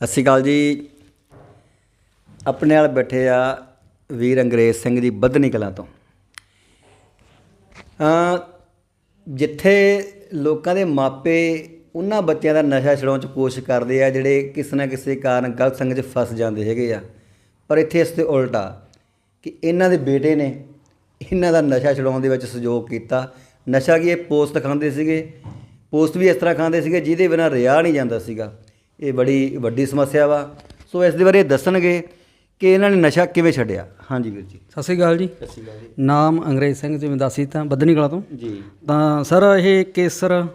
ਸਤਿ ਸ਼੍ਰੀ ਅਕਾਲ ਜੀ। ਆਪਣੇ ਨਾਲ ਬੈਠੇ ਆ ਵੀਰ ਅੰਗਰੇਜ਼ ਸਿੰਘ ਜੀ ਬੱਧਨੀ ਕਲਾਂ ਤੋਂ। ਜਿੱਥੇ ਲੋਕਾਂ ਦੇ ਮਾਪੇ ਉਹਨਾਂ ਬੱਚਿਆਂ ਦਾ ਨਸ਼ਾ ਛਡਾਉਣ ਚ ਕੋਸ਼ਿਸ਼ ਕਰਦੇ ਆ, ਜਿਹੜੇ ਕਿਸੇ ਨਾ ਕਿਸੇ ਕਾਰਨ ਗਲਤ ਸੰਗਤ 'ਚ ਫਸ ਜਾਂਦੇ ਹੈਗੇ ਆ। ਪਰ ਇੱਥੇ ਇਸ ਤੇ ਉਲਟਾ ਕਿ ਇਹਨਾਂ ਦੇ ਬੇਟੇ ਨੇ ਇਹਨਾਂ ਦਾ ਨਸ਼ਾ ਛਡਾਉਣ ਦੇ ਵਿੱਚ ਸਹਿਯੋਗ ਕੀਤਾ। ਨਸ਼ਾ ਕੀ ਇਹ ਪੋਸਟ ਖਾਂਦੇ ਸੀਗੇ? ਪੋਸਟ ਵੀ ਇਸ ਤਰ੍ਹਾਂ ਖਾਂਦੇ ਸੀਗੇ ਜਿਹਦੇ ਬਿਨਾਂ ਰਿਹਾ ਨਹੀਂ ਜਾਂਦਾ ਸੀਗਾ। ਇਹ ਬੜੀ ਵੱਡੀ ਸਮੱਸਿਆ ਵਾ। ਸੋ ਇਸ ਦੇ ਬਾਰੇ ਦੱਸਣਗੇ ਕਿ ਇਹਨਾਂ ਨੇ ਨਸ਼ਾ ਕਿਵੇਂ ਛੱਡਿਆ। ਹਾਂਜੀ ਵੀਰ ਜੀ। ਸਤਿ ਸ਼੍ਰੀ ਅਕਾਲ ਜੀ। ਸਤਿ ਸ਼੍ਰੀ ਅਕਾਲ ਜੀ। ਨਾਮ ਅੰਗਰੇਜ਼ ਸਿੰਘ ਜਿਵੇਂ ਦੱਸੀ ਤਾਂ ਬੱਦਨੀ ਕਲਾ ਤੋਂ। ਜੀ। ਤਾਂ ਸਰ ਇਹ ਕੇਸਰ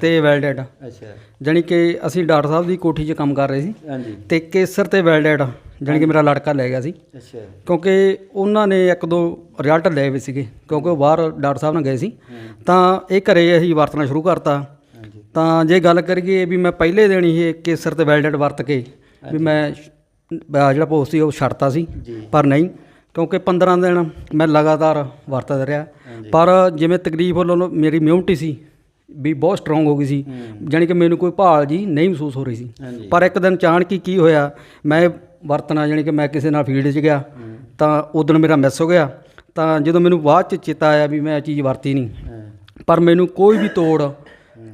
ਤੇ ਵੈਲਡੈਟ ਅੱਛਾ। ਜਾਣੀ ਕਿ ਅਸੀਂ ਡਾਕਟਰ ਸਾਹਿਬ ਦੀ ਕੋਠੀ 'ਚ ਕੰਮ ਕਰ ਰਹੇ ਸੀ। ਹਾਂਜੀ। ਤੇ ਕੇਸਰ ਤੇ ਵੈਲਡੈਟ ਜਾਣੀ ਕਿ ਮੇਰਾ ਲੜਕਾ ਲੈ ਗਿਆ ਸੀ। ਅੱਛਾ। ਕਿਉਂਕਿ ਉਹਨਾਂ ਨੇ ਇੱਕ ਦੋ ਰਿਜ਼ਲਟ ਲਏ ਵੀ ਸੀਗੇ। ਕਿਉਂਕਿ ਉਹ ਬਾਹਰ ਡਾਕਟਰ ਸਾਹਿਬ ਨਾਲ ਗਏ ਸੀ। ਤਾਂ ਇਹ ਘਰੇ ਅਸੀਂ ਵਰਤਣਾ ਸ਼ੁਰੂ ਕਰਤਾ। ਤਾਂ ਜੇ ਗੱਲ ਕਰੀਏ ਵੀ ਮੈਂ ਪਹਿਲੇ ਦਿਨ ਹੀ ਇਹ ਕੇਸਰ ਤੇ ਵੈਲਡੈਟ ਵਰਤ ਕੇ ਵੀ ਮੈਂ ਸ਼- ਆਹ ਜਿਹੜਾ ਪੋਸਟ ਸੀ ਉਹ ਛੱਡਤਾ ਸੀ ਪਰ ਨਹੀਂ ਕਿਉਂਕਿ 15 ਦਿਨ ਮੈਂ ਲਗਾਤਾਰ ਵਰਤਦਾ ਰਿਹਾ। ਪਰ ਜਿਵੇਂ ਤਕਲੀਫ ਵੱਲੋਂ ਮੇਰੀ ਇਮਿਊਨਿਟੀ ਸੀ ਵੀ ਬਹੁਤ ਸਟਰੋਂਗ ਹੋ ਗਈ ਸੀ ਜਾਣੀ ਕਿ ਮੈਨੂੰ ਕੋਈ ਭਾਲ ਜੀ ਨਹੀਂ ਮਹਿਸੂਸ ਹੋ ਰਹੀ ਸੀ। ਪਰ ਇੱਕ ਦਿਨ ਅਚਾਨਕ ਹੀ ਕੀ ਹੋਇਆ ਮੈਂ ਵਰਤਣਾ ਜਾਣੀ ਕਿ ਮੈਂ ਕਿਸੇ ਨਾਲ ਫੀਲਡ 'ਚ ਗਿਆ ਤਾਂ ਉਦੋਂ ਮੇਰਾ ਮਿਸ ਹੋ ਗਿਆ ਤਾਂ ਜਦੋਂ ਮੈਨੂੰ ਬਾਅਦ 'ਚ ਚੇਤਾ ਆਇਆ ਵੀ ਮੈਂ ਇਹ ਚੀਜ਼ ਵਰਤੀ ਨਹੀਂ। ਪਰ ਮੈਨੂੰ ਕੋਈ ਵੀ ਤੋੜ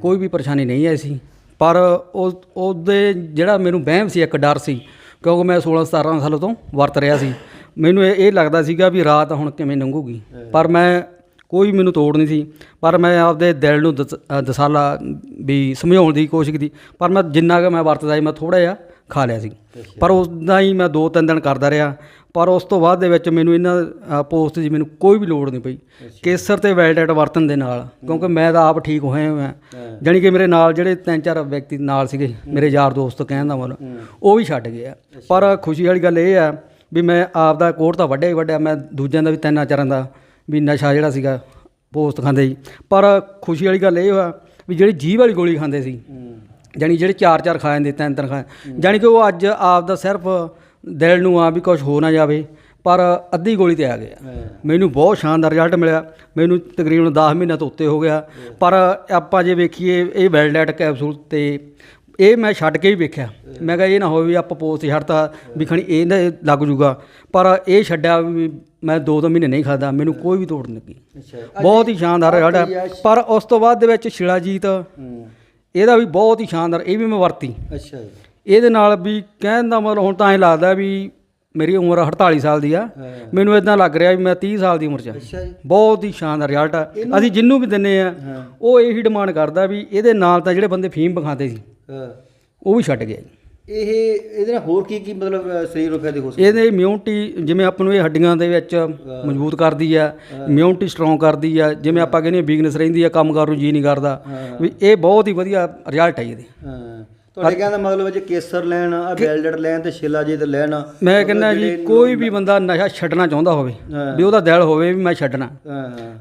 ਕੋਈ ਵੀ ਪਰੇਸ਼ਾਨੀ ਨਹੀਂ ਆਈ ਸੀ। ਪਰ ਉਹ ਉਹਦੇ ਜਿਹੜਾ ਮੈਨੂੰ ਵਹਿਮ ਸੀ, ਇੱਕ ਡਰ ਸੀ, ਕਿਉਂਕਿ ਮੈਂ 16 17 ਸਾਲ ਤੋਂ ਵਰਤ ਰਿਹਾ ਸੀ। ਮੈਨੂੰ ਇਹ ਇਹ ਲੱਗਦਾ ਸੀਗਾ ਵੀ ਰਾਤ ਹੁਣ ਕਿਵੇਂ ਲੰਘੂਗੀ। ਪਰ ਮੈਂ ਕੋਈ ਮੈਨੂੰ ਤੋੜ ਨਹੀਂ ਸੀ। ਪਰ ਮੈਂ ਆਪਦੇ ਦਿਲ ਨੂੰ ਦਸਾਲਾ ਵੀ ਸਮਝਾਉਣ ਦੀ ਕੋਸ਼ਿਸ਼ ਕੀਤੀ। ਪਰ ਮੈਂ ਜਿੰਨਾ ਕਿ ਮੈਂ ਵਰਤਦਾ ਸੀ, ਮੈਂ ਥੋੜਾ ਜਿਹਾ ਖਾ ਲਿਆ ਸੀ। ਪਰ ਉਸਦਾ ਹੀ ਮੈਂ ਦੋ ਤਿੰਨ ਦਿਨ ਕਰਦਾ ਰਿਹਾ। ਪਰ ਉਸ ਤੋਂ ਬਾਅਦ ਦੇ ਵਿੱਚ ਮੈਨੂੰ ਇਹਨਾਂ ਪੋਸਟ ਦੀ ਮੈਨੂੰ ਕੋਈ ਵੀ ਲੋੜ ਨਹੀਂ ਪਈ। ਕੇਸਰ ਤੇ ਵੈਲਡੈਟ ਵਰਤਨ ਦੇ ਨਾਲ। ਕਿਉਂਕਿ ਮੈਂ ਤਾਂ ਆਪ ਠੀਕ ਹੋਇਆ ਹੋਇਆ। ਜਾਣੀ ਕਿ ਮੇਰੇ ਨਾਲ ਜਿਹੜੇ ਤਿੰਨ ਚਾਰ ਵਿਅਕਤੀ ਨਾਲ ਸੀਗੇ ਮੇਰੇ ਯਾਰ ਦੋਸਤ ਕਹਿਣ ਦਾ ਮਤਲਬ ਉਹ ਵੀ ਛੱਡ ਗਏ ਆ। ਪਰ ਖੁਸ਼ੀ ਵਾਲੀ ਗੱਲ ਇਹ ਆ ਵੀ ਮੈਂ ਆਪ ਦਾ ਕੋਟ ਤਾਂ ਵੱਡਿਆ ਹੀ ਵੱਡਿਆ। ਮੈਂ ਦੂਜਿਆਂ ਦਾ ਵੀ ਤਿੰਨਾਂ ਚਾਰਾਂ ਦਾ ਵੀ ਨਸ਼ਾ ਜਿਹੜਾ ਸੀਗਾ ਪੋਸਟ ਖਾਂਦੇ ਸੀ। ਪਰ ਖੁਸ਼ੀ ਵਾਲੀ ਗੱਲ ਇਹ ਆ ਵੀ ਜਿਹੜੀ ਜੀਭ ਵਾਲੀ ਗੋਲੀ ਖਾਂਦੇ ਸੀ ਜਾਣੀ ਜਿਹੜੇ ਚਾਰ ਚਾਰ ਖਾ ਜਾਂਦੇ ਤਿੰਨ ਤਿੰਨ ਖਾ ਜਾਣੀ ਕਿ ਉਹ ਅੱਜ ਆਪ ਦਾ ਸਿਰਫ ਦਿਲ ਨੂੰ ਆ ਵੀ ਕੁਝ ਹੋ ਨਾ ਜਾਵੇ ਪਰ ਅੱਧੀ ਗੋਲੀ ਤੇ ਆ ਗਿਆ ਮੈਨੂੰ ਬਹੁਤ ਸ਼ਾਨਦਾਰ ਰਿਜ਼ਲਟ ਮਿਲਿਆ। ਮੈਨੂੰ ਤਕਰੀਬਨ 10 ਮਹੀਨਿਆਂ ਤੋਂ ਉੱਤੇ ਹੋ ਗਿਆ। ਪਰ ਆਪਾਂ ਜੇ ਵੇਖੀਏ ਇਹ ਵੈਲਡੈਟ ਕੈਪਸੂਲ ਤੇ ਇਹ ਮੈਂ ਛੱਡ ਕੇ ਹੀ ਵੇਖਿਆ। ਮੈਂ ਕਿਹਾ ਇਹ ਨਾ ਹੋਵੇ ਵੀ ਆਪਾਂ ਪੋਸਟ ਛੱਡਤਾ ਵੀ ਖਣੀ ਇਹ ਨਾ ਲੱਗ ਜੂਗਾ। ਪਰ ਇਹ ਛੱਡਿਆ ਵੀ ਮੈਂ ਦੋ ਦੋ ਮਹੀਨੇ ਨਹੀਂ ਖਾਦਾ ਮੈਨੂੰ ਕੋਈ ਵੀ ਤੋੜ ਨਹੀਂ ਲੱਗੀ। ਬਹੁਤ ਹੀ ਸ਼ਾਨਦਾਰ ਰਿਜ਼ਲਟ ਪਰ ਉਸ ਤੋਂ ਬਾਅਦ ਦੇ ਵਿੱਚ ਸ਼ਿਲਾਜੀਤ ਇਹਦਾ ਵੀ ਬਹੁਤ ਹੀ ਸ਼ਾਨਦਾਰ ਇਹ ਵੀ ਮੈਂ ਵਰਤੀ। ਅੱਛਾ ਜੀ। ਇਹਦੇ ਨਾਲ ਵੀ ਕਹਿਣ ਦਾ ਮਤਲਬ ਹੁਣ ਤਾਂ ਐਂ ਲੱਗਦਾ ਵੀ ਮੇਰੀ ਉਮਰ 48 ਸਾਲ ਦੀ ਆ। ਮੈਨੂੰ ਇਦਾਂ ਲੱਗ ਰਿਹਾ ਵੀ ਮੈਂ 30 ਸਾਲ ਦੀ ਉਮਰ 'ਚ ਆ। ਜੀ। ਬਹੁਤ ਹੀ ਸ਼ਾਨਦਾਰ ਰਿਜ਼ਲਟ ਆ। ਅਸੀਂ ਜਿੰਨੂੰ ਵੀ ਦਿੰਨੇ ਆ ਉਹ ਇਹੀ ਡਿਮਾਂਡ ਕਰਦਾ ਵੀ ਇਹਦੇ ਨਾਲ ਤਾਂ ਜਿਹੜੇ ਬੰਦੇ ਫੀਮ ਪਖਾਉਂਦੇ ਸੀ ਹਾਂ। ਉਹ ਵੀ ਛੱਡ ਗਏ ਇਹ ਇਹਦੇ ਨਾਲ ਹੋਰ ਕੀ ਕੀ ਮਤਲਬ ਸਰੀਰ ਨੂੰ ਫਾਇਦੇ ਹੋ ਸਕਦੇ ਇਹਦੇ ਇਮਿਊਨਿਟੀ ਜਿਵੇਂ ਆਪਾਂ ਨੂੰ ਇਹ ਹੱਡੀਆਂ ਦੇ ਵਿੱਚ ਮਜ਼ਬੂਤ ਕਰਦੀ ਆ ਇਮਿਊਨਿਟੀ ਸਟਰੋਂਗ ਕਰਦੀ ਆ ਜਿਵੇਂ ਆਪਾਂ ਕਹਿੰਦੇ ਆ ਵੀਕਨੈਸ ਰਹਿੰਦੀ ਆ ਕੰਮ ਕਰਨ ਨੂੰ ਜੀ ਨਹੀਂ ਕਰਦਾ। ਵੀ ਇਹ ਬਹੁਤ ਹੀ ਵਧੀਆ ਰਿਜ਼ਲਟ ਹੈ ਇਹਦੇ। ਹਾਂ। ਤੁਹਾਡੇ ਕਹਿਣ ਦਾ ਮਤਲਬ ਹੈ ਜੇ ਕੇਸਰ ਲੈਣ ਆ ਵੈਲਡਟ ਲੈਣ ਤੇ ਸ਼ਿਲਾਜੀਤ ਲੈਣ ਮੈਂ ਕਹਿੰਦਾ ਜੀ ਕੋਈ ਵੀ ਬੰਦਾ ਨਸ਼ਾ ਛੱਡਣਾ ਚਾਹੁੰਦਾ ਹੋਵੇ ਵੀ ਉਹਦਾ ਦਿਲ ਹੋਵੇ ਵੀ ਮੈਂ ਛੱਡਣਾ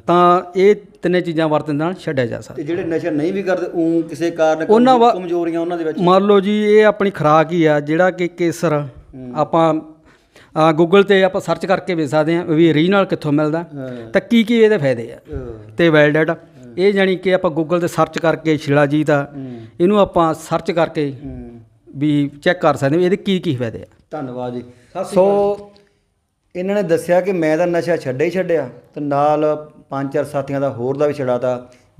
ਤਾਂ ਇਹ ਤਿੰਨੇ ਚੀਜ਼ਾਂ ਵਰਤਣ ਨਾਲ ਛੱਡਿਆ ਜਾ ਸਕਦਾ। ਤੇ ਜਿਹੜੇ ਨਸ਼ਾ ਨਹੀਂ ਵੀ ਕਰਦੇ ਉਹ ਕਿਸੇ ਕਾਰਨ ਕਮਜ਼ੋਰੀਆਂ ਉਹਨਾਂ ਦੇ ਵਿੱਚ। ਮੰਨ ਲਓ ਜੀ ਇਹ ਆਪਣੀ ਖੁਰਾਕ ਹੀ ਆ ਜਿਹੜਾ ਕਿ ਕੇਸਰ ਆਪਾਂ ਗੂਗਲ ਤੇ ਆਪਾਂ ਸਰਚ ਕਰਕੇ ਵੇਖ ਸਕਦੇ ਆ ਵੀ ਰੀਜਨਲ ਕਿੱਥੋਂ ਮਿਲਦਾ ਤਾਂ ਕੀ ਕੀ ਇਹਦੇ ਫਾਇਦੇ ਆ। ਤੇ ਵੈਲਡਟ ਇਹ ਜਾਨੀ ਕਿ ਆਪਾਂ ਗੂਗਲ ਤੇ ਸਰਚ ਕਰਕੇ ਸ਼ਿਲਾਜੀਤ ਆ ਇਹਨੂੰ ਆਪਾਂ ਸਰਚ ਕਰਕੇ ਵੀ ਚੈੱਕ ਕਰ ਸਕਦੇ ਹਾਂ ਵੀ ਇਹਦੇ ਕੀ ਕੀ ਫਾਇਦੇ ਆ। ਧੰਨਵਾਦ ਜੀ। ਸੋ ਇਹਨਾਂ ਨੇ ਦੱਸਿਆ ਕਿ ਮੈਂ ਤਾਂ ਨਸ਼ਾ ਛੱਡਿਆ ਹੀ ਛੱਡਿਆ ਤੇ ਨਾਲ ਪੰਜ ਚਾਰ ਸਾਥੀਆਂ ਦਾ ਹੋਰ ਦਾ ਵੀ ਛਡਾਤਾ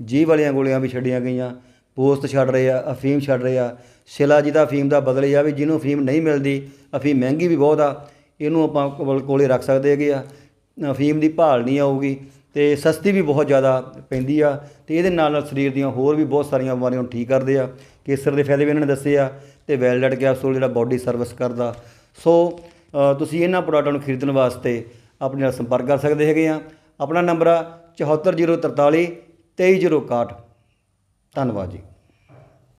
ਜੀਭ ਵਾਲੀਆਂ ਗੋਲੀਆਂ ਵੀ ਛੱਡੀਆਂ ਗਈਆਂ ਪੋਸਤ ਛੱਡ ਰਹੇ ਆ ਅਫੀਮ ਛੱਡ ਰਹੇ ਆ। ਸ਼ਿਲਾ ਜੀ ਦਾ ਅਫੀਮ ਦਾ ਬਦਲ ਆ ਵੀ ਜਿਹਨੂੰ ਅਫੀਮ ਨਹੀਂ ਮਿਲਦੀ ਅਫੀਮ ਮਹਿੰਗੀ ਵੀ ਬਹੁਤ ਆ ਇਹਨੂੰ ਆਪਾਂ ਕੋਲ- ਕੋਲੇ ਰੱਖ ਸਕਦੇ ਹੈਗੇ ਆ। ਅਫੀਮ ਦੀ ਭਾਲ ਨਹੀਂ ਆਊਗੀ। ਤੇ ਸਸਤੀ ਵੀ ਬਹੁਤ ਜ਼ਿਆਦਾ ਪੈਂਦੀ ਆ ਤੇ ਇਹਦੇ ਨਾਲ ਨਾਲ ਸਰੀਰ ਦੀਆਂ ਹੋਰ ਵੀ ਬਹੁਤ ਸਾਰੀਆਂ ਬਿਮਾਰੀਆਂ ਨੂੰ ਠੀਕ ਕਰਦੇ ਆ। ਕੇਸਰ ਦੇ ਫਾਇਦੇ ਵੀ ਇਹਨਾਂ ਨੇ ਦੱਸੇ ਆ ਤੇ ਵੈਲਡਟ ਕੈਪਸੂਲ ਜਿਹੜਾ ਬਾਡੀ ਸਰਵਿਸ ਕਰਦਾ। ਸੋ ਤੁਸੀਂ ਇਹਨਾਂ ਪ੍ਰੋਡਕਟਾਂ ਨੂੰ ਖਰੀਦਣ ਵਾਸਤੇ ਆਪਣੇ ਨਾਲ ਸੰਪਰਕ ਕਰ ਸਕਦੇ ਹੈਗੇ ਆ। ਆਪਣਾ ਨੰਬਰ ਆ 74043 23061 ਧੰਨਵਾਦ ਜੀ।